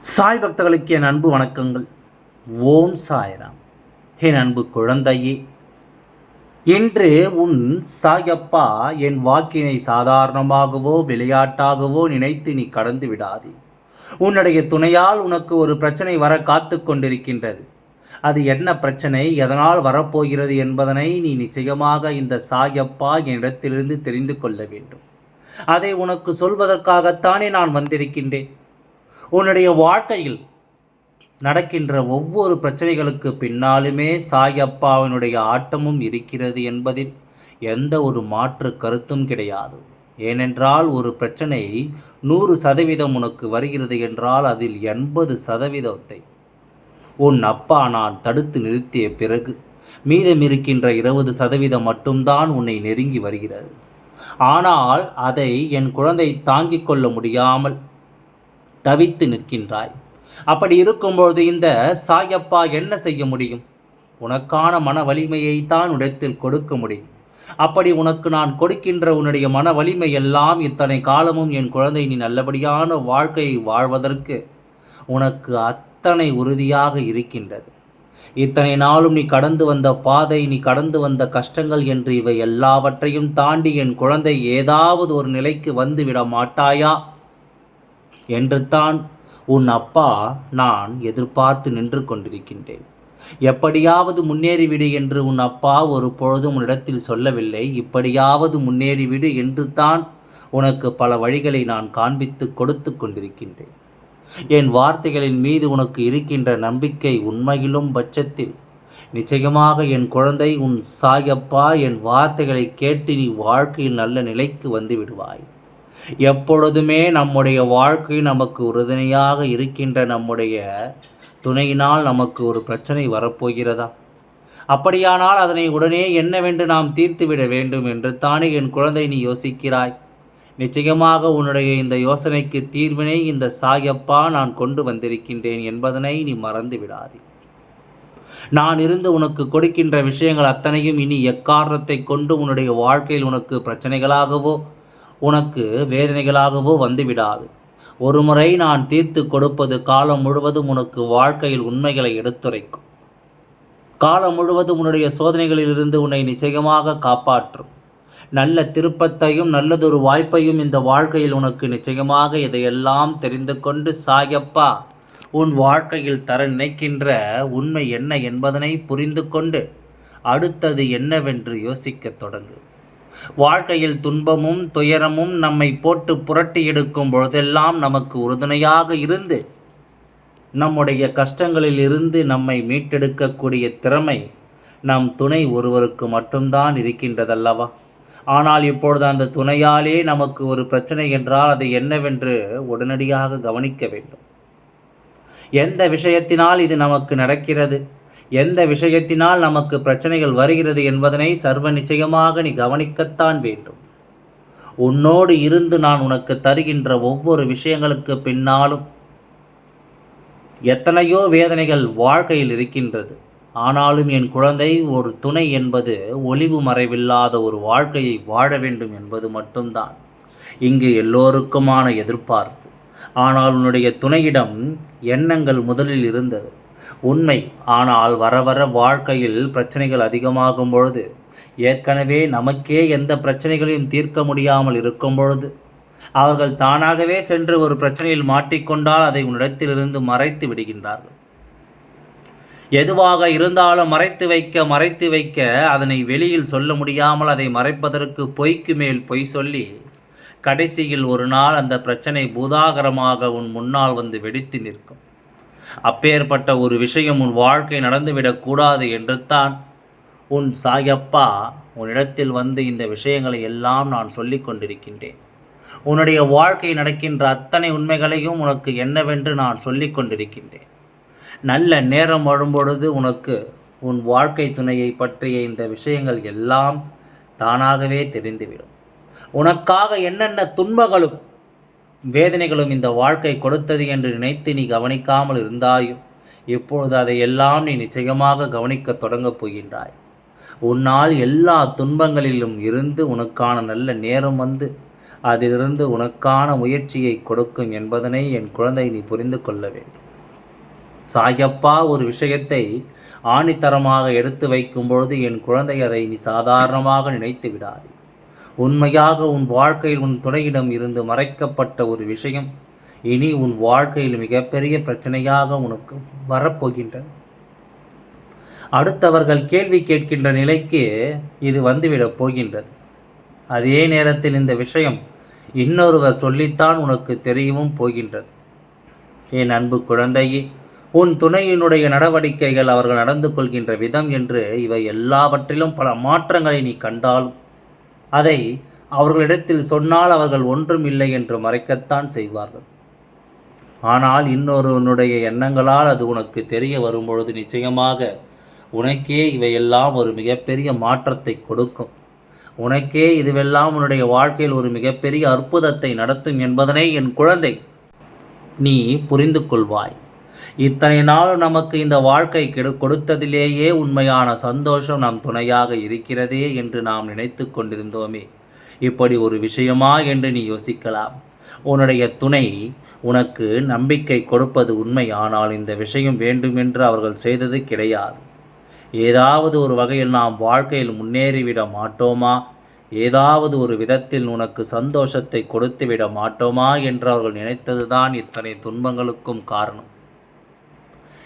சாய் பக்தர்களுக்கு என் அன்பு வணக்கங்கள். ஓம் சாய்ராம். என் அன்பு குழந்தையே இன்று உன் சாயப்பா என் வாக்கினை சாதாரணமாகவோ விளையாட்டாகவோ நினைத்து நீ கடந்து விடாதே. உன்னுடைய துணையால் உனக்கு ஒரு பிரச்சனை வர காத்து கொண்டிருக்கின்றது. அது என்ன பிரச்சனை? எதனால் வரப்போகிறது என்பதனை நீ நிச்சயமாக இந்த சாயப்பா என்னிடத்திலிருந்து தெரிந்து கொள்ள வேண்டும். அதை உனக்கு சொல்வதற்காகத்தானே நான் வந்திருக்கின்றேன். உன்னுடைய வாழ்க்கையில் நடக்கின்ற ஒவ்வொரு பிரச்சனைகளுக்கு பின்னாலுமே சாயப்பாவினுடைய ஆட்டமும் இருக்கிறது என்பதில் எந்த ஒரு மாற்று கருத்தும் கிடையாது. ஏனென்றால் ஒரு பிரச்சனை நூறு சதவீதம் உனக்கு வருகிறது என்றால் அதில் எண்பது சதவீதத்தை உன் அப்பா நான் தடுத்து நிறுத்திய பிறகு மீதம் இருக்கின்ற இருபது சதவீதம் மட்டும்தான் உன்னை நெருங்கி வருகிறது. ஆனால் அதை என் குழந்தை தாங்கிக் கொள்ள முடியாமல் தவித்து நிற்கின்றாய். அப்படி இருக்கும்பொழுது இந்த சாயப்பா என்ன செய்ய முடியும்? உனக்கான மன வலிமையை தான் உடத்தில் கொடுக்க முடியும். அப்படி உனக்கு நான் கொடுக்கின்ற உன்னுடைய மன வலிமை எல்லாம் இத்தனை காலமும் என் குழந்தை நீ நல்லபடியான வாழ்க்கையை வாழ்வதற்கு உனக்கு அத்தனை உறுதியாக இருக்கின்றது. இத்தனை நாளும் நீ கடந்து வந்த பாதை நீ கடந்து வந்த கஷ்டங்கள் என்று இவை எல்லாவற்றையும் தாண்டி என் குழந்தை ஏதாவது ஒரு நிலைக்கு வந்து விட மாட்டாயா? என்று தான் உன் அப்பா நான் எதிர்பார்த்து நின்று கொண்டிருக்கின்றேன். எப்படியாவது முன்னேறிவிடு என்று உன் அப்பா ஒரு பொழுதும் உன்னிடத்தில் சொல்லவில்லை. இப்படியாவது முன்னேறிவிடு என்று தான் உனக்கு பல வழிகளை நான் காண்பித்து கொடுத்து கொண்டிருக்கின்றேன். என் வார்த்தைகளின் மீது உனக்கு இருக்கின்ற நம்பிக்கை உண்மையிலும் பட்சத்தில் நிச்சயமாக என் குழந்தை உன் சாயப்பா என் வார்த்தைகளை கேட்டு நீ வாழ்க்கையில் நல்ல நிலைக்கு வந்து விடுவாய். எப்பொழுதுமே நம்முடைய வாழ்க்கை நமக்கு உறுதுணையாக இருக்கின்ற நம்முடைய துணையினால் நமக்கு ஒரு பிரச்சனை வரப்போகிறதா? அப்படியானால் அதனை உடனே என்னவென்று நாம் தீர்த்துவிட வேண்டும் என்று தானே என் குழந்தை நீ யோசிக்கிறாய். நிச்சயமாக உன்னுடைய இந்த யோசனைக்கு தீர்வினை இந்த சாயப்பா நான் கொண்டு வந்திருக்கின்றேன் என்பதனை நீ மறந்து விடாதே. நான் இருந்து உனக்கு கொடுக்கின்ற விஷயங்கள் அத்தனையும் இனி எக்காரணத்தை கொண்டு உன்னுடைய வாழ்க்கையில் உனக்கு பிரச்சனைகளாகவோ உனக்கு வேதனைகளாகவோ வந்துவிடாது. ஒருமுறை நான் தீர்த்து கொடுப்பது காலம் முழுவதும் உனக்கு வாழ்க்கையில் உண்மைகளை எடுத்துரைக்கும். காலம் முழுவதும் உன்னுடைய சோதனைகளிலிருந்து உன்னை நிச்சயமாக காப்பாற்றும். நல்ல திருப்பத்தையும் நல்லதொரு வாய்ப்பையும் இந்த வாழ்க்கையில் உனக்கு நிச்சயமாக இதையெல்லாம் தெரிந்து கொண்டு சாயப்பா உன் வாழ்க்கையில் தர நினைக்கின்ற உண்மை என்ன என்பதனை புரிந்து கொண்டு அடுத்தது என்னவென்று யோசிக்கத் தொடங்கு. வாழ்க்கையில் துன்பமும் துயரமும் நம்மை போட்டு புரட்டி எடுக்கும் பொழுதெல்லாம் நமக்கு உறுதுணையாக இருந்து நம்முடைய கஷ்டங்களில் இருந்து நம்மை மீட்டெடுக்கக்கூடிய திறமை நம் துணை ஒருவருக்கு மட்டும்தான் இருக்கின்றதல்லவா? ஆனால் இப்பொழுது அந்த துணையாலே நமக்கு ஒரு பிரச்சனை என்றால் அது என்னவென்று உடனடியாக கவனிக்க வேண்டும். எந்த விஷயத்தினால் இது நமக்கு நடக்கிறது? எந்த விஷயத்தினால் நமக்கு பிரச்சனைகள் வருகிறது என்பதனை சர்வ நிச்சயமாக நீ கவனிக்கத்தான் வேண்டும். உன்னோடு இருந்து நான் உனக்கு தருகின்ற ஒவ்வொரு விஷயங்களுக்கு பின்னாலும் எத்தனையோ வேதனைகள் வாழ்க்கையில் இருக்கின்றது. ஆனாலும் என் குழந்தை ஒரு துணை என்பது ஒளிவு மறைவில்லாத ஒரு வாழ்க்கையை வாழ வேண்டும் என்பது மட்டும்தான். இங்கு எல்லோருக்குமான எதிர்பார்ப்பு. ஆனால் உன்னுடைய துணையிடம் எண்ணங்கள் முதலில் இருந்தது. உண்மை. ஆனால் வர வர வாழ்க்கையில் பிரச்சனைகள் அதிகமாகும் பொழுது ஏற்கனவே நமக்கே எந்த பிரச்சனைகளையும் தீர்க்க முடியாமல் இருக்கும் பொழுது அவர்கள் தானாகவே சென்று ஒரு பிரச்சனையில் மாட்டிக்கொண்டால் அதை உன்னிடத்திலிருந்து மறைத்து விடுகின்றார்கள். எதுவாக இருந்தாலும் மறைத்து வைக்க மறைத்து வைக்க அதனை வெளியில் சொல்ல முடியாமல் அதை மறைப்பதற்கு பொய்க்கு மேல் பொய் சொல்லி கடைசியில் ஒரு நாள் அந்த பிரச்சனை பூதாகரமாக உன் முன்னால் வந்து வெடித்து நிற்கும். அப்பேற்பட்ட ஒரு விஷயம் உன் வாழ்க்கை நடந்துவிடக்கூடாது என்று தான் உன் சாயப்பா உன்னிடத்தில் வந்து இந்த விஷயங்களை எல்லாம் நான் சொல்லிக் கொண்டிருக்கின்றேன். உன்னுடைய வாழ்க்கை நடக்கின்ற அத்தனை உண்மைகளையும் உனக்கு என்னவென்று நான் சொல்லிக் கொண்டிருக்கின்றேன். நல்ல நேரம் வரும்பொழுது உனக்கு உன் வாழ்க்கை துணையை பற்றிய இந்த விஷயங்கள் எல்லாம் தானாகவே தெரிந்துவிடும். உனக்காக என்னென்ன துன்பங்களும் வேதனைகளும் இந்த வாழ்க்கை கொடுத்தது என்று நினைத்து நீ கவனிக்காமல் இருந்தாயோ? இப்பொழுது அதையெல்லாம் நீ நிச்சயமாக கவனிக்க தொடங்கப் போகின்றாய். உன்னால் எல்லா துன்பங்களிலும் இருந்து உனக்கான நல்ல நேரம் வந்து அதிலிருந்து உனக்கான முயற்சியை கொடுக்கும் என்பதனை என் குழந்தை நீ புரிந்து கொள்ள வேண்டும். சாயப்பா ஒரு விஷயத்தை ஆணித்தரமாக எடுத்து வைக்கும் பொழுது என் குழந்தை அதை நீ சாதாரணமாக நினைத்து விடாது. உண்மையாக உன் வாழ்க்கையில் உன் துணையிடம் இருந்து மறைக்கப்பட்ட ஒரு விஷயம். இனி உன் வாழ்க்கையில் மிகப்பெரிய பிரச்சனையாக உனக்கு வரப்போகின்றது. அடுத்தவர்கள் கேள்வி கேட்கின்ற நிலைக்கு இது வந்துவிடப் போகின்றது. அதே நேரத்தில் இந்த விஷயம் இன்னொருவர் சொல்லித்தான் உனக்கு தெரியவும் போகின்றது. என் அன்பு குழந்தையே உன் துணையினுடைய நடவடிக்கைகள் அவர்கள் நடந்து கொள்கின்ற விதம் என்று இவை எல்லாவற்றிலும் பல மாற்றங்களை நீ கண்டாலும் அதை அவர்களிடத்தில் சொன்னால் அவர்கள் ஒன்றும் இல்லை என்று மறைக்கத்தான் செய்வார்கள். ஆனால் இன்னொருவனுடைய எண்ணங்களால் அது உனக்கு தெரிய வரும்பொழுது நிச்சயமாக உனக்கே இவையெல்லாம் ஒரு மிகப்பெரிய மாற்றத்தை கொடுக்கும். உனக்கே இதுவெல்லாம் உன்னுடைய வாழ்க்கையில் ஒரு மிகப்பெரிய அற்புதத்தை நடத்தும் என்பதனை என் குழந்தை நீ புரிந்து கொள்வாய். இத்தனை நாள் நமக்கு இந்த வாழ்க்கை கெடு கொடுத்ததிலேயே உண்மையான சந்தோஷம் நம் துணையாக இருக்கிறதே என்று நாம் நினைத்து கொண்டிருந்தோமே. இப்படி ஒரு விஷயமா என்று நீ யோசிக்கலாம். உன்னுடைய துணை உனக்கு நம்பிக்கை கொடுப்பது உண்மை ஆனால் இந்த விஷயம் வேண்டுமென்று அவர்கள் செய்தது கிடையாது. ஏதாவது ஒரு வகையில் நாம் வாழ்க்கையில் முன்னேறிவிட மாட்டோமா? ஏதாவது ஒரு விதத்தில் உனக்கு சந்தோஷத்தை கொடுத்துவிட மாட்டோமா? என்று அவர்கள் நினைத்ததுதான் இத்தனை துன்பங்களுக்கும் காரணம்.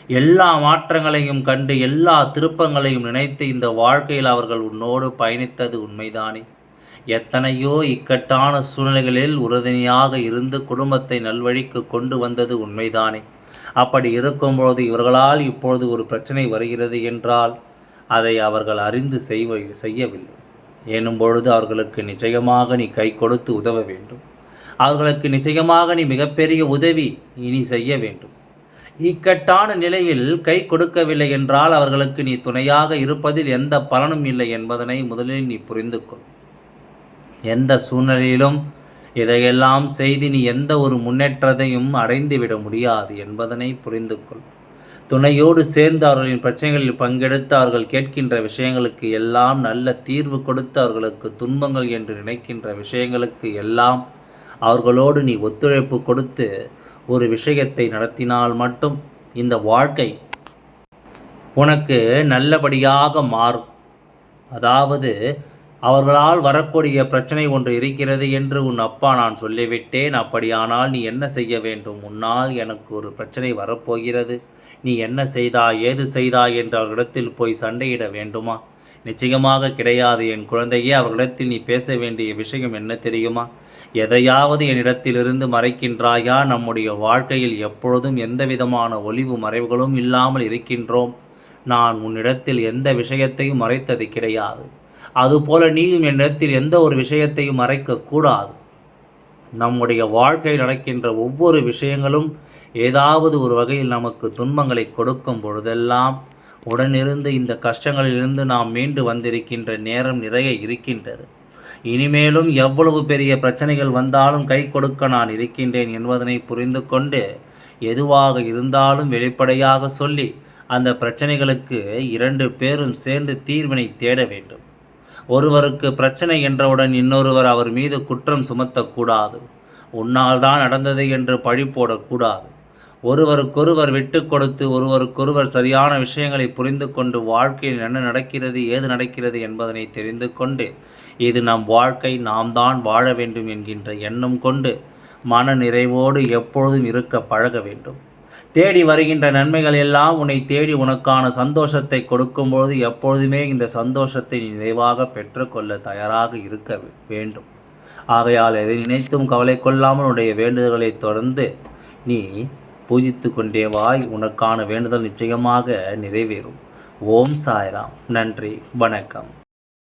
எல்லா மாற்றங்களையும் கண்டு எல்லா திருப்பங்களையும் நினைத்து இந்த வாழ்க்கையில் அவர்கள் உன்னோடு பயணித்தது உண்மைதானே? எத்தனையோ இக்கட்டான சூழ்நிலைகளில் உறுதுணையாக இருந்து குடும்பத்தை நல்வழிக்கு கொண்டு வந்தது உண்மைதானே? அப்படி இருக்கும்பொழுது இவர்களால் இப்பொழுது ஒரு பிரச்சனை வருகிறது என்றால் அதை அவர்கள் அறிந்து செய்வ செய்யவில்லை. எனும் பொழுது அவர்களுக்கு நிச்சயமாக நீ கை கொடுத்து உதவ வேண்டும். அவர்களுக்கு நிச்சயமாக நீ மிகப்பெரிய உதவி இனி செய்ய வேண்டும். இக்கட்டான நிலையில் கை கொடுக்கவில்லை என்றால் அவர்களுக்கு நீ துணையாக இருப்பதில் எந்த பலனும் இல்லை என்பதனை முதலில் நீ புரிந்து கொள் எந்த சூழ்நிலையிலும் இதையெல்லாம் செய்து நீ எந்த ஒரு முன்னேற்றத்தையும் அடைந்துவிட முடியாது என்பதனை புரிந்து கொள் துணையோடு சேர்ந்து அவர்களின் பிரச்சனைகளில் பங்கெடுத்து அவர்கள் கேட்கின்ற விஷயங்களுக்கு எல்லாம் நல்ல தீர்வு கொடுத்து அவர்களுக்கு துன்பங்கள் என்று நினைக்கின்ற விஷயங்களுக்கு எல்லாம் அவர்களோடு நீ ஒத்துழைப்பு கொடுத்து ஒரு விஷயத்தை நடத்தினால் மட்டும் இந்த வாழ்க்கை உனக்கு நல்லபடியாக மாறும். அதாவது அவர்களால் வரக்கூடிய பிரச்சனை ஒன்று இருக்கிறது என்று உன் அப்பா நான் சொல்லிவிட்டேன். அப்படியானால் நீ என்ன செய்ய வேண்டும்? முன்னால் எனக்கு ஒரு பிரச்சனை வரப்போகிறது. நீ என்ன செய்தா ஏது செய்தா என்று அவர்களிடத்தில் போய் சண்டையிட வேண்டுமா? நிச்சயமாக கிடையாது. என் குழந்தையே அவர்களிடத்தில் நீ பேச வேண்டிய விஷயம் என்ன தெரியுமா? எதையாவது என்னிடத்திலிருந்து மறைக்கின்றாயா? நம்முடைய வாழ்க்கையில் எப்பொழுதும் எந்த விதமான ஒளிவு மறைவுகளும் இல்லாமல் இருக்கின்றோம். நான் உன்னிடத்தில் எந்த விஷயத்தையும் மறைத்தது கிடையாது. அதுபோல நீயும் என்னிடத்தில் எந்த ஒரு விஷயத்தையும் மறைக்கக்கூடாது நம்முடைய வாழ்க்கையில் நடக்கின்ற ஒவ்வொரு விஷயங்களும் ஏதாவது ஒரு வகையில் நமக்கு துன்பங்களை கொடுக்கும் பொழுதெல்லாம் உடனிருந்து இந்த கஷ்டங்களிலிருந்து நாம் மீண்டு வந்திருக்கின்ற நேரம் நிறைய இருக்கின்றது. இனிமேலும் எவ்வளவு பெரிய பிரச்சனைகள் வந்தாலும் கை கொடுக்க நான் இருக்கின்றேன் என்பதனை புரிந்து கொண்டு எதுவாக இருந்தாலும் வெளிப்படையாக சொல்லி அந்த பிரச்சனைகளுக்கு இரண்டு பேரும் சேர்ந்து தீர்வினை தேட வேண்டும். ஒருவருக்கு பிரச்சனை என்றவுடன் இன்னொருவர் அவர் மீது குற்றம் சுமத்தக்கூடாது. உன்னால் தான் நடந்தது என்று பழி போடக்கூடாது. ஒருவருக்கொருவர் விட்டு கொடுத்து ஒருவருக்கொருவர் சரியான விஷயங்களை புரிந்து கொண்டு வாழ்க்கையில் என்ன நடக்கிறது ஏது நடக்கிறது என்பதனை தெரிந்து கொண்டு இது நம் வாழ்க்கை நாம் தான் வாழ வேண்டும் என்கின்ற எண்ணம் கொண்டு மன நிறைவோடு எப்பொழுதும் இருக்க பழக வேண்டும். தேடி வருகின்ற நன்மைகள் எல்லாம் உன்னை தேடி உனக்கான சந்தோஷத்தை கொடுக்கும்பொழுது எப்பொழுதுமே இந்த சந்தோஷத்தை நிறைவாக பெற்றுக்கொள்ள தயாராக இருக்க வேண்டும். ஆகையால் எதை நினைத்தும் கவலை கொள்ளாமல் உன்னுடைய வேண்டுதல்களை தொடர்ந்து நீ பூஜித்து கொண்டே வாய் உனக்கான வேண்டுதல் நிச்சயமாக நிறைவேறும். ஓம் சாய்ராம். நன்றி. வணக்கம்.